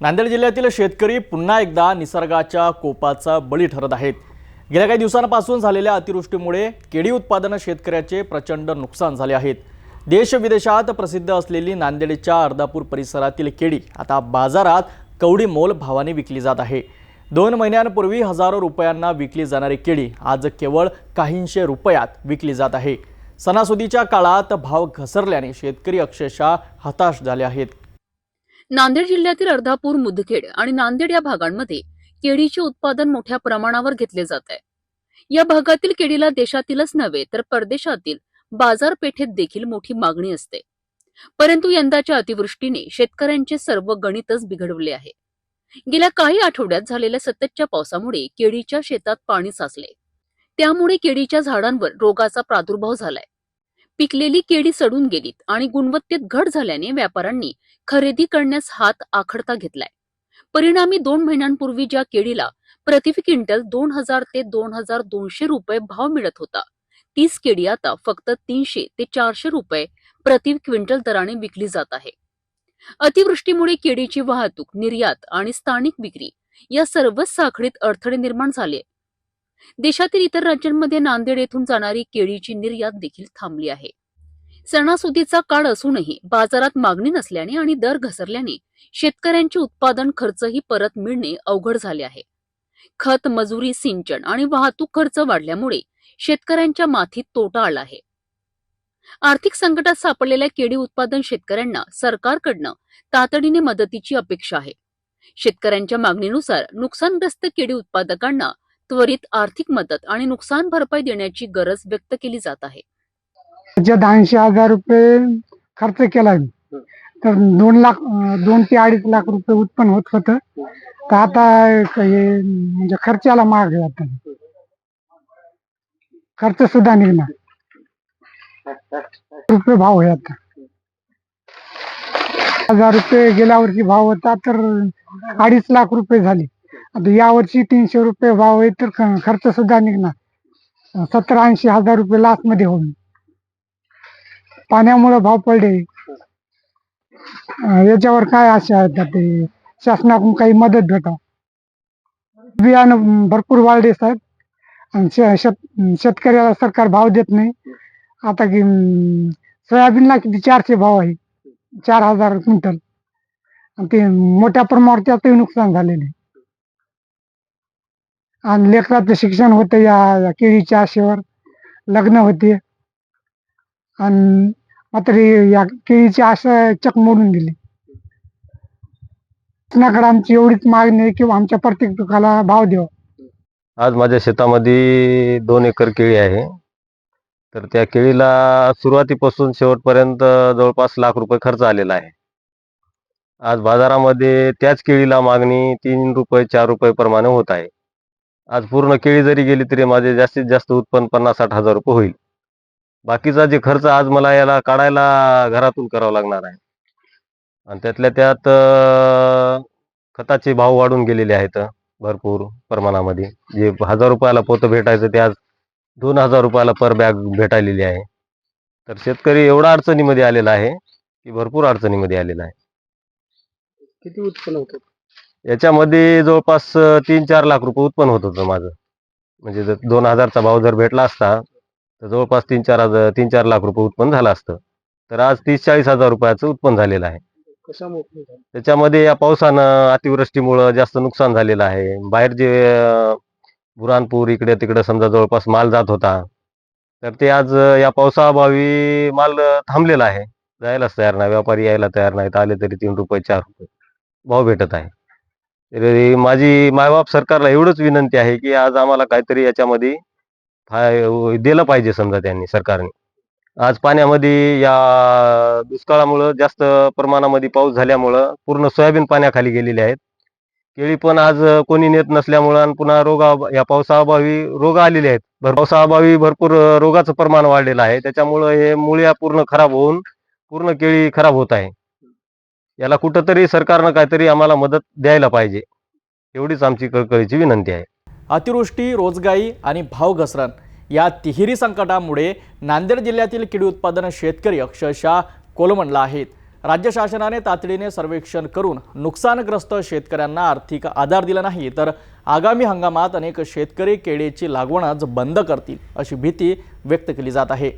नांदेड जिल्ह्यातील शेतकरी पुन्हा एकदा निसर्गाच्या कोपाचा बळी ठरत आहेत. गेल्या काही दिवसांपासून झालेल्या अतिवृष्टीमुळे केळी उत्पादन शेतकऱ्याचे प्रचंड नुकसान झाले आहेत. देश विदेशात प्रसिद्ध असलेली नांदेडच्या अर्धापूर परिसरातील केळी आता बाजारात कवडी मोल भावाने विकली जात आहे. दोन महिन्यांपूर्वी हजारो रुपयांना विकली जाणारी केळी आज केवळ काहींशे रुपयात विकली जात आहे. सणासुदीच्या काळात भाव घसरल्याने शेतकरी अक्षरशः हताश झाले आहेत. नांदेड जिल्ह्यातील अर्धापूर मुदखेड आणि नांदेड या भागांमध्ये केळीचे उत्पादन मोठ्या प्रमाणावर घेतले जात आहे. या भागातील केळीला देशातीलच नव्हे तर परदेशातील बाजारपेठेत देखील मोठी मागणी असते. परंतु यंदाच्या अतिवृष्टीने शेतकऱ्यांचे सर्व गणितच बिघडवले आहे. गेल्या काही आठवड्यात झालेल्या सततच्या पावसामुळे केळीच्या शेतात पाणी साचले. त्यामुळे केळीच्या झाडांवर रोगाचा प्रादुर्भाव झालाय. पिकलेली केळी सडून गेलीत आणि गुणवत्तेत घट झाल्याने व्यापाऱ्यांनी खरेदी करण्यास हात आखडता घेतलाय. परिणामी दोन महिन्यांपूर्वी ज्या केळीला प्रति क्विंटल दोन हजार ते दोन हजार दोनशे रुपये भाव मिळत होता तीच केळी आता फक्त तीनशे ते चारशे रुपये प्रति क्विंटल दराने विकली जात आहे. अतिवृष्टीमुळे केळीची वाहतूक निर्यात आणि स्थानिक विक्री या सर्वच साखळीत अडथळे निर्माण झाले देशातील इतर राज्यांमध्ये नांदेड येथून जाणारी केळीची निर्यात देखील थांबली आहे. सणासुदीचा काळ असूनही बाजारात मागणी नसल्याने आणि दर घसरल्याने शेतकऱ्यांचे उत्पादन खर्चही परत मिळणे अवघड झाले आहे. खत मजुरी सिंचन आणि वाहतूक खर्च वाढल्यामुळे शेतकऱ्यांच्या माथीत तोटा आला आहे. आर्थिक संकटात सापडलेल्या केळी उत्पादन शेतकऱ्यांना सरकारकडनं तातडीने मदतीची अपेक्षा आहे. शेतकऱ्यांच्या मागणीनुसार नुकसानग्रस्त केळी उत्पादकांना त्वरित आर्थिक मदत आणि नुकसान भरपाई देण्याची गरज व्यक्त केली जात आहे. राज्यात ऐंशी हजार रुपये खर्च केला. तर दोन लाख दोन ते अडीच लाख रुपये उत्पन्न होत होत. तर आता हे म्हणजे खर्चाला माग जात. आता खर्च सुद्धा निघणार. रुपये भाव आहे आता. हजार रुपये गेल्या वर्षी भाव होता तर अडीच लाख रुपये झाले. आता यावर्षी तीनशे रुपये भाव आहे तर ख- खर्च सुद्धा निघणार. सत्तर ऐंशी हजार रुपये लास्टमध्ये होईल पाण्यामुळे भाव पडले. अं, याच्यावर काय आशा आहेत आता ते? शासनाकडून काही मदत भेटा. बियाणं भरपूर वाढले साहेब. आणि शे- शेत- शेतकऱ्याला सरकार भाव देत नाही. आता की अं, सोयाबीनला किती चारशे भाव आहे. चार हजार क्विंटल. आणि ते मोठ्या प्रमाणावर त्याचंही नुकसान झालेले आहे. आणि लेकराचं शिक्षण होतं या या केळीच्या आशेवर. लग्न होते. आणि मात्र हे या केळीची आशा चक मोडून दिली. शासनाकडे आमची एवढीच मागणी आहे की आमच्या प्रत्येक पिकाला भाव द्यावा. आज माझ्या शेतामध्ये दोन एकर केळी आहे. तर त्या केळीला सुरुवातीपासून शेवटपर्यंत जवळपास लाख रुपये खर्च आलेला आहे. आज बाजारामध्ये त्याच केळीला मागणी तीन रुपये चार रुपये प्रमाणे होत आहे. आज पूर्ण केळी जरी गेली तरी माझे जास्तीत जास्त उत्पन्न पन्नास साठ हजार रुपये होईल. बाकीचा जे खर्च आज मला याला काढायला घरातून करावा लागणार आहे. आणि त्यातल्या त्यात खताचे भाव वाढून गेलेले आहेत भरपूर प्रमाणामध्ये. जे हजार रुपयाला पोतं भेटायचं ते आज दोन हजार रुपयाला पर बॅग भेटायलेली आहे. तर शेतकरी एवढा अडचणीमध्ये आलेला आहे की भरपूर अडचणीमध्ये आलेला आहे. किती उत्पन्न होतं? याच्यामध्ये जवळपास तीन चार लाख रुपये उत्पन्न होत होतं माझं. म्हणजे जर दोन हजारचा भाव जर भेटला असता तर जवळपास तीन चार हजार तीन चार लाख रुपये उत्पन्न झालं असतं. तर आज तीस चाळीस हजार रुपयाचं उत्पन्न झालेलं आहे. त्याच्यामध्ये या पावसानं अतिवृष्टीमुळं जास्त नुकसान झालेलं आहे. बाहेर जे बुरानपूर इकडे तिकडे समजा जवळपास माल जात होता तर ते आज या पावसाअभावी माल थांबलेला आहे. जायलाच तयार नाही. व्यापारी यायला तयार नाहीत. आले तरी तीन रुपये चार रुपये भाव भेटत आहे. माझी मायबाप सरकारला एवढंच विनंती आहे की आज आम्हाला काहीतरी याच्यामध्ये दिलं पाहिजे समजा त्यांनी सरकारने. आज पाण्यामध्ये या दुष्काळामुळं जास्त प्रमाणामध्ये पाऊस झाल्यामुळं पूर्ण सोयाबीन पाण्याखाली गेलेले आहेत. केळी पण आज कोणी नेत नसल्यामुळं आणि पुन्हा रोगा या पावसाअभावी रोग आलेले आहेत. भर पावसाअभावी भरपूर रोगाचं प्रमाण वाढलेलं आहे. त्याच्यामुळं हे मुळ्या पूर्ण खराब होऊन पूर्ण केळी खराब होत आहे. याला कुठंतरी सरकारनं काहीतरी आम्हाला मदत द्यायला पाहिजे. एवढीच आमची कळकळीची विनंती आहे. अतिवृष्टी रोजगाई आणि भाव घसरण या तिहेरी संकटामुळे नांदेड जिल्ह्यातील किडी उत्पादन शेतकरी अक्षरशः कोलमडला आहेत. राज्य शासनाने तातडीने सर्वेक्षण करून नुकसानग्रस्त शेतकऱ्यांना आर्थिक आधार दिला नाही तर आगामी हंगामात अनेक शेतकरी केळीची आज बंद करतील अशी भीती व्यक्त केली जात आहे.